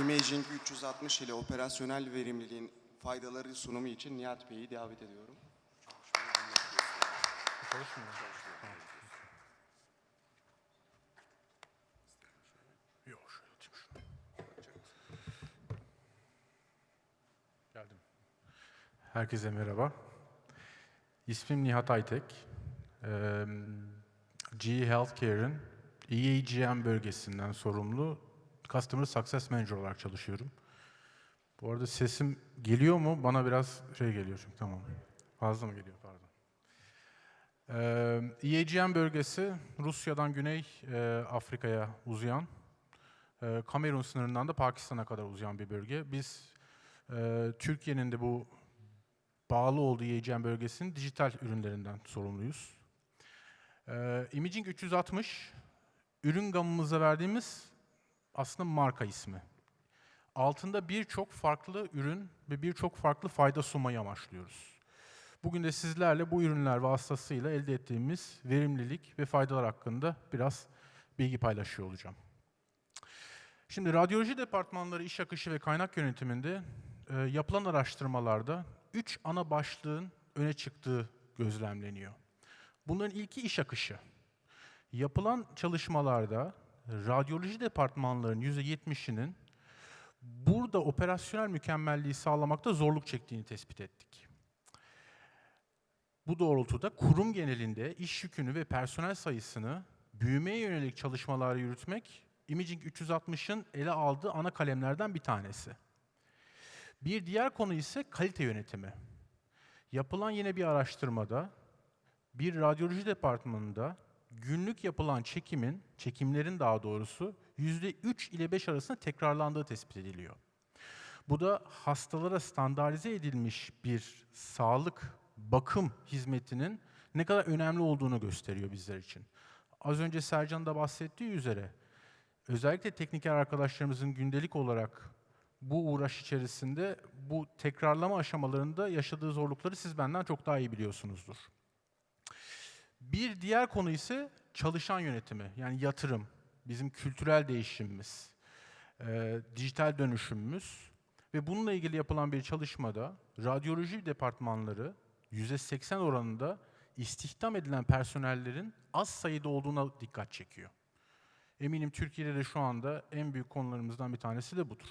Imaging 360 ile operasyonel verimliliğin faydaları sunumu için Nihat Bey'i davet ediyorum. Geldim. Herkese merhaba. İsmim Nihat Aytek. GE Healthcare'ın EAGM bölgesinden sorumlu Customer Success Manager olarak çalışıyorum. Bu arada sesim geliyor mu? Bana biraz şey geliyor çünkü tamam. Fazla mı geliyor pardon. Ee, EAGM bölgesi Rusya'dan Güney e, Afrika'ya uzayan, e, Kamerun sınırından da Pakistan'a kadar uzayan bir bölge. Biz e, Türkiye'nin de bu bağlı olduğu EAGM bölgesinin dijital ürünlerinden sorumluyuz. E, Imaging 360, ürün gamımıza verdiğimiz aslında marka ismi. Altında birçok farklı ürün ve birçok farklı fayda sunmayı amaçlıyoruz. Bugün de sizlerle bu ürünler vasıtasıyla elde ettiğimiz verimlilik ve faydalar hakkında biraz bilgi paylaşıyor olacağım. Şimdi radyoloji departmanları iş akışı ve kaynak yönetiminde e, yapılan araştırmalarda üç ana başlığın öne çıktığı gözlemleniyor. Bunların ilki iş akışı. Yapılan çalışmalarda radyoloji departmanlarının %70'inin burada operasyonel mükemmelliği sağlamakta zorluk çektiğini tespit ettik. Bu doğrultuda kurum genelinde iş yükünü ve personel sayısını büyümeye yönelik çalışmalar yürütmek Imaging 360'ın ele aldığı ana kalemlerden bir tanesi. Bir diğer konu ise kalite yönetimi. Yapılan yine bir araştırmada bir radyoloji departmanında günlük yapılan çekimin, çekimlerin daha doğrusu %3 ile 5 arasında tekrarlandığı tespit ediliyor. Bu da hastalara standartize edilmiş bir sağlık bakım hizmetinin ne kadar önemli olduğunu gösteriyor bizler için. Az önce Sercan da bahsettiği üzere özellikle tekniker arkadaşlarımızın gündelik olarak bu uğraş içerisinde bu tekrarlama aşamalarında yaşadığı zorlukları siz benden çok daha iyi biliyorsunuzdur. Bir diğer konu ise çalışan yönetimi yani yatırım, bizim kültürel değişimimiz, e, dijital dönüşümümüz ve bununla ilgili yapılan bir çalışmada radyoloji departmanları %80 oranında istihdam edilen personellerin az sayıda olduğuna dikkat çekiyor. Eminim Türkiye'de de şu anda en büyük konularımızdan bir tanesi de budur.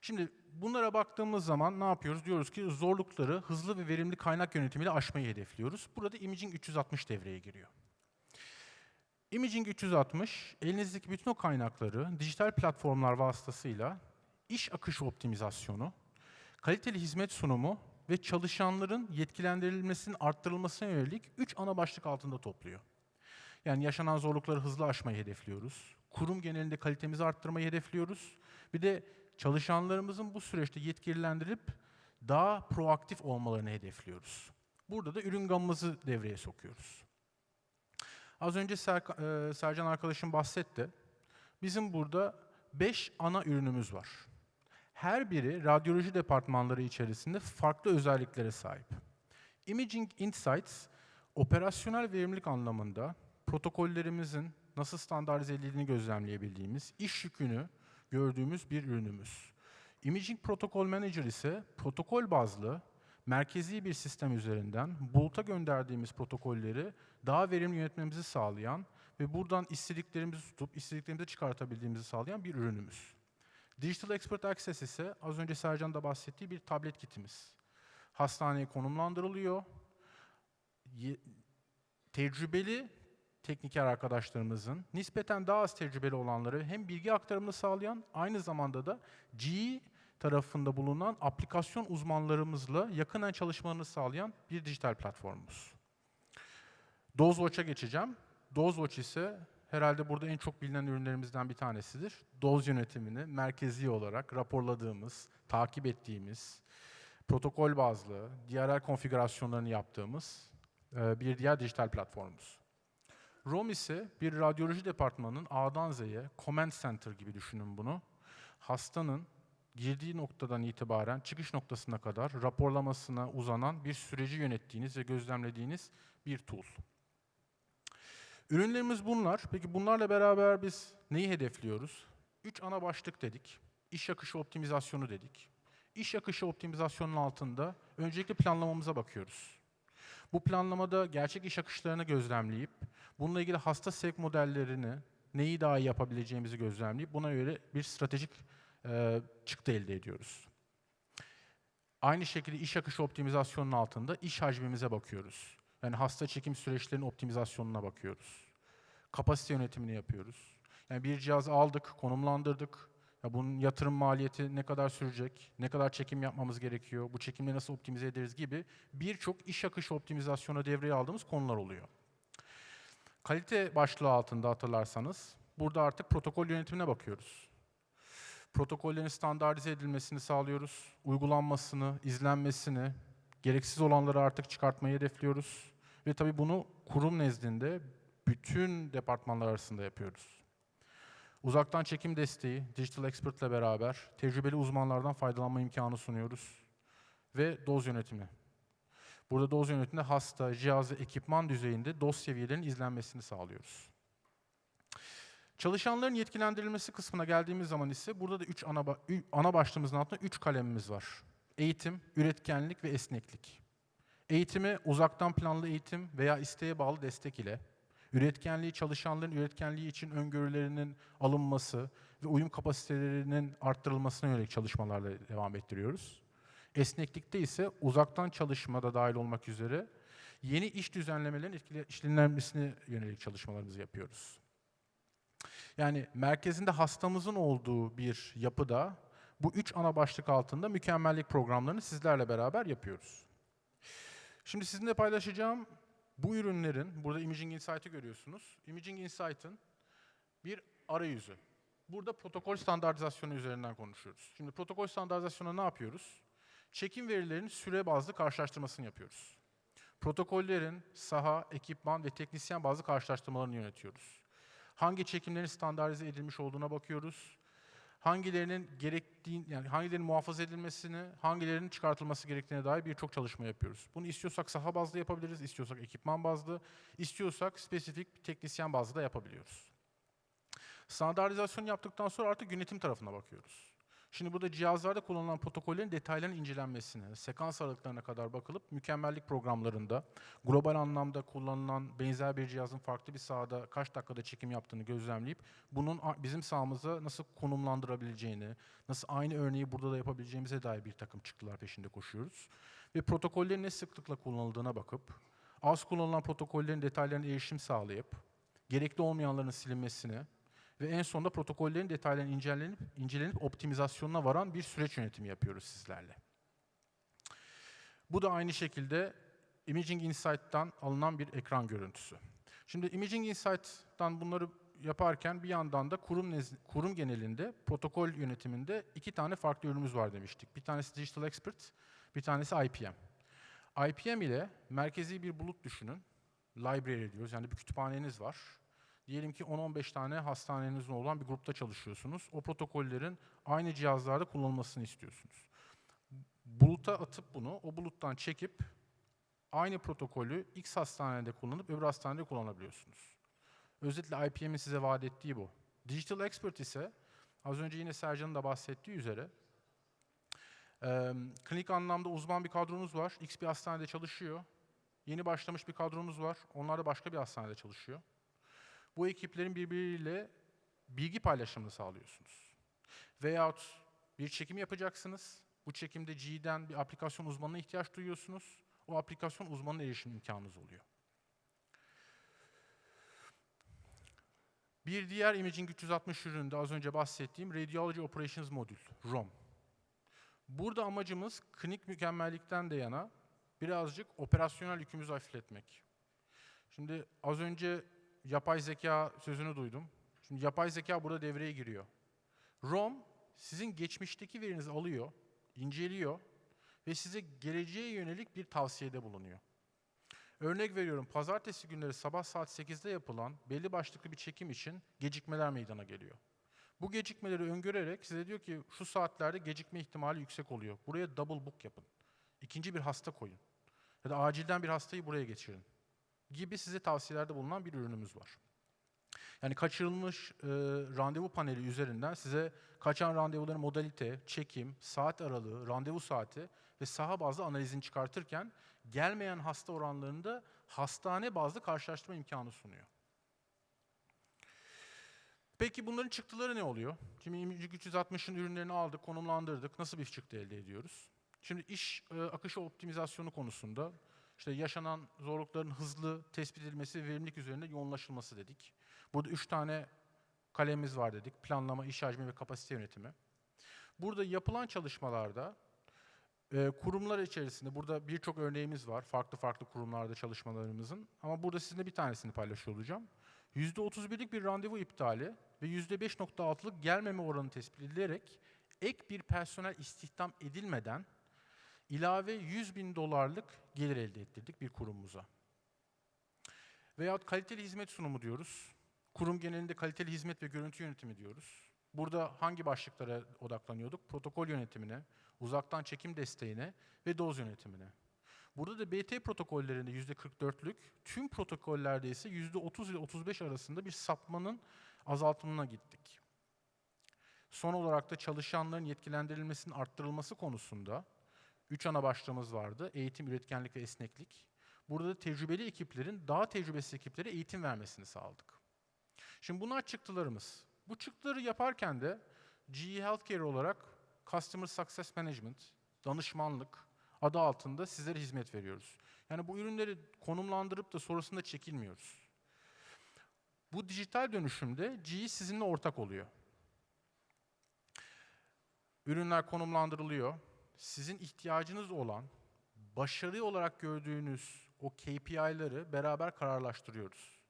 Şimdi bunlara baktığımız zaman ne yapıyoruz? Diyoruz ki zorlukları hızlı ve verimli kaynak yönetimiyle aşmayı hedefliyoruz. Burada Imaging 360 devreye giriyor. Imaging 360, elinizdeki bütün o kaynakları dijital platformlar vasıtasıyla iş akışı optimizasyonu, kaliteli hizmet sunumu ve çalışanların yetkilendirilmesinin arttırılmasına yönelik üç ana başlık altında topluyor. Yani yaşanan zorlukları hızlı aşmayı hedefliyoruz. Kurum genelinde kalitemizi arttırmayı hedefliyoruz. Bir de çalışanlarımızın bu süreçte yetkililendirilip daha proaktif olmalarını hedefliyoruz. Burada da ürün gamımızı devreye sokuyoruz. Az önce Ser- e, Sercan arkadaşım bahsetti. Bizim burada 5 ana ürünümüz var. Her biri radyoloji departmanları içerisinde farklı özelliklere sahip. Imaging Insights, operasyonel verimlilik anlamında protokollerimizin nasıl standartize edildiğini gözlemleyebildiğimiz, iş yükünü gördüğümüz bir ürünümüz. Imaging Protocol Manager ise protokol bazlı, merkezi bir sistem üzerinden buluta gönderdiğimiz protokolleri daha verimli yönetmemizi sağlayan ve buradan istediklerimizi tutup istediklerimizi çıkartabildiğimizi sağlayan bir ürünümüz. Digital Expert Access ise az önce Sercan da bahsettiği bir tablet kitimiz. Hastaneye konumlandırılıyor. Tecrübeli tekniker arkadaşlarımızın nispeten daha az tecrübeli olanları hem bilgi aktarımını sağlayan aynı zamanda da GE tarafında bulunan aplikasyon uzmanlarımızla yakından çalışmalarını sağlayan bir dijital platformumuz. DoseWatch'a geçeceğim. DoseWatch ise herhalde burada en çok bilinen ürünlerimizden bir tanesidir. Doz yönetimini merkezi olarak raporladığımız, takip ettiğimiz, protokol bazlı, DRL konfigürasyonlarını yaptığımız e, bir diğer dijital platformumuz. ROM ise bir radyoloji departmanının A'dan Z'ye, command center gibi düşünün bunu. Hastanın girdiği noktadan itibaren çıkış noktasına kadar raporlamasına uzanan bir süreci yönettiğiniz ve gözlemlediğiniz bir tool. Ürünlerimiz bunlar. Peki bunlarla beraber biz neyi hedefliyoruz? Üç ana başlık dedik. İş akışı optimizasyonu dedik. İş akışı optimizasyonun altında öncelikle planlamamıza bakıyoruz. Bu planlamada gerçek iş akışlarını gözlemleyip, bununla ilgili hasta sevk modellerini, neyi daha iyi yapabileceğimizi gözlemleyip buna göre bir stratejik e, çıktı elde ediyoruz. Aynı şekilde iş akışı optimizasyonunun altında iş hacmimize bakıyoruz. Yani hasta çekim süreçlerinin optimizasyonuna bakıyoruz. Kapasite yönetimini yapıyoruz. Yani bir cihaz aldık, konumlandırdık. Ya bunun yatırım maliyeti ne kadar sürecek, ne kadar çekim yapmamız gerekiyor, bu çekimleri nasıl optimize ederiz gibi birçok iş akışı optimizasyona devreye aldığımız konular oluyor. Kalite başlığı altında hatırlarsanız burada artık protokol yönetimine bakıyoruz. Protokollerin standartize edilmesini sağlıyoruz. Uygulanmasını, izlenmesini, gereksiz olanları artık çıkartmayı hedefliyoruz. Ve tabii bunu kurum nezdinde bütün departmanlar arasında yapıyoruz. Uzaktan çekim desteği, Digital Expert ile beraber tecrübeli uzmanlardan faydalanma imkanı sunuyoruz. Ve doz yönetimi. Burada doz yönetiminde hasta, cihaz ve ekipman düzeyinde doz seviyelerinin izlenmesini sağlıyoruz. Çalışanların yetkilendirilmesi kısmına geldiğimiz zaman ise burada da üç ana, ana başlığımızın altında üç kalemimiz var. Eğitim, üretkenlik ve esneklik. Eğitimi uzaktan planlı eğitim veya isteğe bağlı destek ile, üretkenliği çalışanların üretkenliği için öngörülerinin alınması ve uyum kapasitelerinin arttırılmasına yönelik çalışmalarla devam ettiriyoruz. Esneklikte ise uzaktan çalışmada dahil olmak üzere yeni iş düzenlemelerin etkili- işlenmesine yönelik çalışmalarımızı yapıyoruz. Yani merkezinde hastamızın olduğu bir yapıda bu üç ana başlık altında mükemmellik programlarını sizlerle beraber yapıyoruz. Şimdi sizinle paylaşacağım bu ürünlerin, burada Imaging Insight'ı görüyorsunuz. Imaging Insight'ın bir arayüzü. Burada protokol standartizasyonu üzerinden konuşuyoruz. Şimdi protokol standartizasyonu ne yapıyoruz? Çekim verilerinin süre bazlı karşılaştırmasını yapıyoruz. Protokollerin saha, ekipman ve teknisyen bazlı karşılaştırmalarını yönetiyoruz. Hangi çekimlerin standartize edilmiş olduğuna bakıyoruz. Hangilerinin gerektiğin yani hangilerinin muhafaza edilmesini, hangilerinin çıkartılması gerektiğine dair birçok çalışma yapıyoruz. Bunu istiyorsak saha bazlı yapabiliriz, istiyorsak ekipman bazlı, istiyorsak spesifik teknisyen bazlı da yapabiliyoruz. Standartizasyon yaptıktan sonra artık yönetim tarafına bakıyoruz. Şimdi burada cihazlarda kullanılan protokollerin detaylarının incelenmesine, sekans aralıklarına kadar bakılıp mükemmellik programlarında global anlamda kullanılan benzer bir cihazın farklı bir sahada kaç dakikada çekim yaptığını gözlemleyip bunun bizim sahamıza nasıl konumlandırabileceğini, nasıl aynı örneği burada da yapabileceğimize dair bir takım çıktılar peşinde koşuyoruz. Ve protokollerin ne sıklıkla kullanıldığına bakıp az kullanılan protokollerin detaylarına erişim sağlayıp gerekli olmayanların silinmesini ve en sonunda protokollerin detaylarının incelenip, incelenip optimizasyonuna varan bir süreç yönetimi yapıyoruz sizlerle. Bu da aynı şekilde Imaging Insight'tan alınan bir ekran görüntüsü. Şimdi Imaging Insight'tan bunları yaparken bir yandan da kurum kurum genelinde protokol yönetiminde iki tane farklı ürünümüz var demiştik. Bir tanesi Digital Expert, bir tanesi IPM. IPM ile merkezi bir bulut düşünün. Library diyoruz. Yani bir kütüphaneniz var. Diyelim ki 10-15 tane hastanenizin olan bir grupta çalışıyorsunuz. O protokollerin aynı cihazlarda kullanılmasını istiyorsunuz. Buluta atıp bunu, o buluttan çekip aynı protokolü X hastanede kullanıp öbür hastanede kullanabiliyorsunuz. Özetle IPM'in size vaat ettiği bu. Digital Expert ise az önce yine Sercan'ın da bahsettiği üzere eee, klinik anlamda uzman bir kadronuz var. X bir hastanede çalışıyor. Yeni başlamış bir kadronuz var. Onlar da başka bir hastanede çalışıyor. Bu ekiplerin birbiriyle bilgi paylaşımını sağlıyorsunuz. Veyahut bir çekim yapacaksınız. Bu çekimde G'den bir aplikasyon uzmanına ihtiyaç duyuyorsunuz. O aplikasyon uzmanına erişim imkanınız oluyor. Bir diğer Imaging 360 üründe az önce bahsettiğim Radiology Operations Modül, ROM. Burada amacımız klinik mükemmellikten de yana birazcık operasyonel yükümüzü hafifletmek. Şimdi az önce yapay zeka sözünü duydum. Şimdi yapay zeka burada devreye giriyor. ROM sizin geçmişteki verinizi alıyor, inceliyor ve size geleceğe yönelik bir tavsiyede bulunuyor. Örnek veriyorum, pazartesi günleri sabah saat 8'de yapılan belli başlıklı bir çekim için gecikmeler meydana geliyor. Bu gecikmeleri öngörerek size diyor ki şu saatlerde gecikme ihtimali yüksek oluyor. Buraya double book yapın. İkinci bir hasta koyun. Ya da acilden bir hastayı buraya geçirin gibi size tavsiyelerde bulunan bir ürünümüz var. Yani kaçırılmış e, randevu paneli üzerinden size kaçan randevuların modalite, çekim, saat aralığı, randevu saati ve saha bazlı analizini çıkartırken gelmeyen hasta oranlarını da hastane bazlı karşılaştırma imkanı sunuyor. Peki bunların çıktıları ne oluyor? Şimdi Imaging 360'ın ürünlerini aldık, konumlandırdık. Nasıl bir çıktı elde ediyoruz? Şimdi iş e, akışı optimizasyonu konusunda işte yaşanan zorlukların hızlı tespit edilmesi ve verimlilik üzerinde yoğunlaşılması dedik. Burada üç tane kalemimiz var dedik. Planlama, iş hacmi ve kapasite yönetimi. Burada yapılan çalışmalarda e, kurumlar içerisinde, burada birçok örneğimiz var. Farklı farklı kurumlarda çalışmalarımızın. Ama burada sizinle bir tanesini paylaşıyor olacağım. %31'lik bir randevu iptali ve %5.6'lık gelmeme oranı tespit edilerek ek bir personel istihdam edilmeden ilave 100 bin dolarlık gelir elde ettirdik bir kurumumuza. Veyahut kaliteli hizmet sunumu diyoruz. Kurum genelinde kaliteli hizmet ve görüntü yönetimi diyoruz. Burada hangi başlıklara odaklanıyorduk? Protokol yönetimine, uzaktan çekim desteğine ve doz yönetimine. Burada da BT protokollerinde %44'lük, tüm protokollerde ise %30 ile 35 arasında bir sapmanın azaltımına gittik. Son olarak da çalışanların yetkilendirilmesinin arttırılması konusunda üç ana başlığımız vardı. Eğitim, üretkenlik ve esneklik. Burada da tecrübeli ekiplerin daha tecrübesiz ekiplere eğitim vermesini sağladık. Şimdi bunlar çıktılarımız. Bu çıktıları yaparken de GE Healthcare olarak Customer Success Management, danışmanlık adı altında sizlere hizmet veriyoruz. Yani bu ürünleri konumlandırıp da sonrasında çekilmiyoruz. Bu dijital dönüşümde GE sizinle ortak oluyor. Ürünler konumlandırılıyor. Sizin ihtiyacınız olan, başarı olarak gördüğünüz o KPI'ları beraber kararlaştırıyoruz.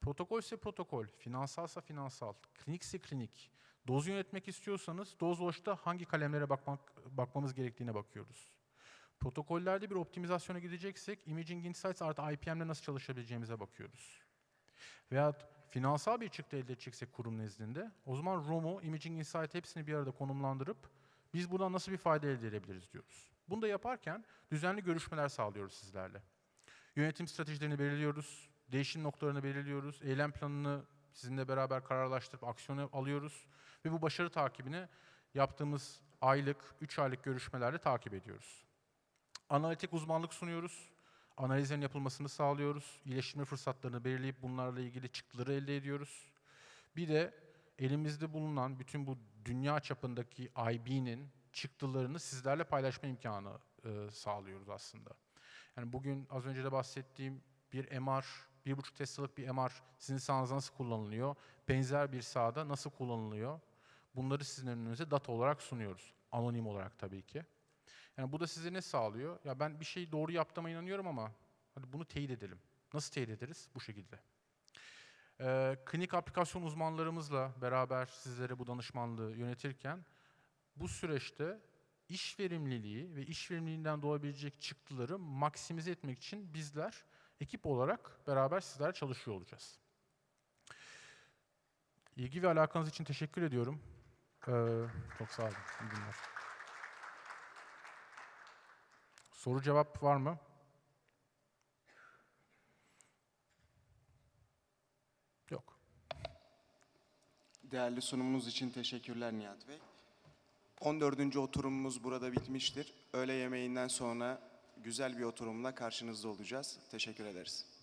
Protokol ise protokol, finansalsa finansal, klinikse klinik. Doz yönetmek istiyorsanız doz boşta hangi kalemlere bakmak, bakmamız gerektiğine bakıyoruz. Protokollerde bir optimizasyona gideceksek Imaging Insights artı IPM'le nasıl çalışabileceğimize bakıyoruz. Veya finansal bir çıktı elde edeceksek kurum nezdinde o zaman ROM'u, Imaging Insight hepsini bir arada konumlandırıp biz buradan nasıl bir fayda elde edebiliriz diyoruz. Bunu da yaparken düzenli görüşmeler sağlıyoruz sizlerle. Yönetim stratejilerini belirliyoruz, değişim noktalarını belirliyoruz, eylem planını sizinle beraber kararlaştırıp aksiyona alıyoruz ve bu başarı takibini yaptığımız aylık, 3 aylık görüşmelerle takip ediyoruz. Analitik uzmanlık sunuyoruz, analizlerin yapılmasını sağlıyoruz, iyileştirme fırsatlarını belirleyip bunlarla ilgili çıktıları elde ediyoruz. Bir de elimizde bulunan bütün bu dünya çapındaki IB'nin çıktılarını sizlerle paylaşma imkanı e, sağlıyoruz aslında. Yani bugün az önce de bahsettiğim bir MR, bir buçuk Tesla'lık bir MR sizin sahanızda nasıl kullanılıyor? Benzer bir sahada nasıl kullanılıyor? Bunları sizin önünüze data olarak sunuyoruz. Anonim olarak tabii ki. Yani bu da size ne sağlıyor? Ya ben bir şeyi doğru yaptığıma inanıyorum ama hadi bunu teyit edelim. Nasıl teyit ederiz? Bu şekilde. Ee, klinik aplikasyon uzmanlarımızla beraber sizlere bu danışmanlığı yönetirken bu süreçte iş verimliliği ve iş verimliliğinden doğabilecek çıktıları maksimize etmek için bizler ekip olarak beraber sizler çalışıyor olacağız. İlgi ve alakanız için teşekkür ediyorum. Ee, çok sağ olun. İyi günler. Soru cevap var mı? Yok. Değerli sunumunuz için teşekkürler Nihat Bey. 14. oturumumuz burada bitmiştir. Öğle yemeğinden sonra güzel bir oturumla karşınızda olacağız. Teşekkür ederiz.